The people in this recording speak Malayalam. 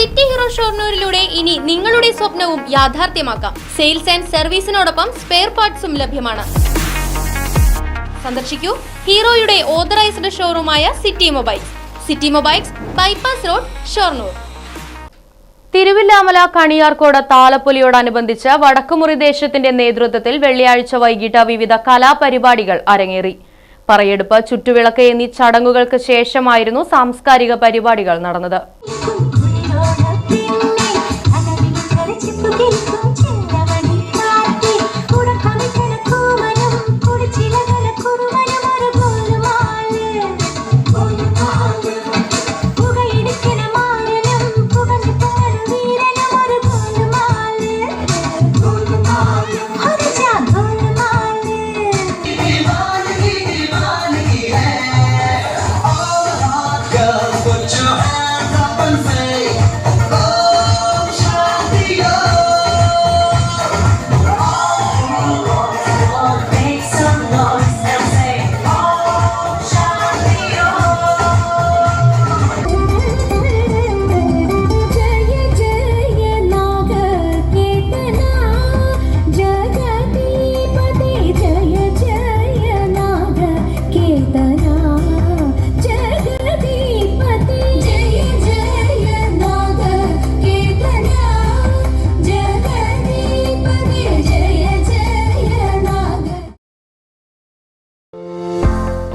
സിറ്റി ഹീറോ ഷോർണൂരിലൂടെ ഇനി നിങ്ങളുടെ സ്വപ്നവും യാഥാർത്ഥ്യമാക്കാം. സെയിൽസ് ആൻഡ് സർവീസിനോടൊപ്പം സ്പെയർ പാർട്സും ലഭ്യമാണ്. സന്ദർശിക്കൂ ഹീറോയുടെ authorised ഷോറൂമായ city mobiles. City mobiles bypass road Shoranur. Thiruvilwamala Kaniyarkode താലപ്പൊലിയോടനുബന്ധിച്ച് Vadakkumuri ദേശത്തിന്റെ നേതൃത്വത്തിൽ വെള്ളിയാഴ്ച വൈകിട്ട് വിവിധ കലാപരിപാടികൾ അരങ്ങേറി. പറയെടുപ്പ് ചുറ്റുവിളക്ക് എന്നീ ചടങ്ങുകൾക്ക് ശേഷമായിരുന്നു സാംസ്കാരിക പരിപാടികൾ നടന്നത്.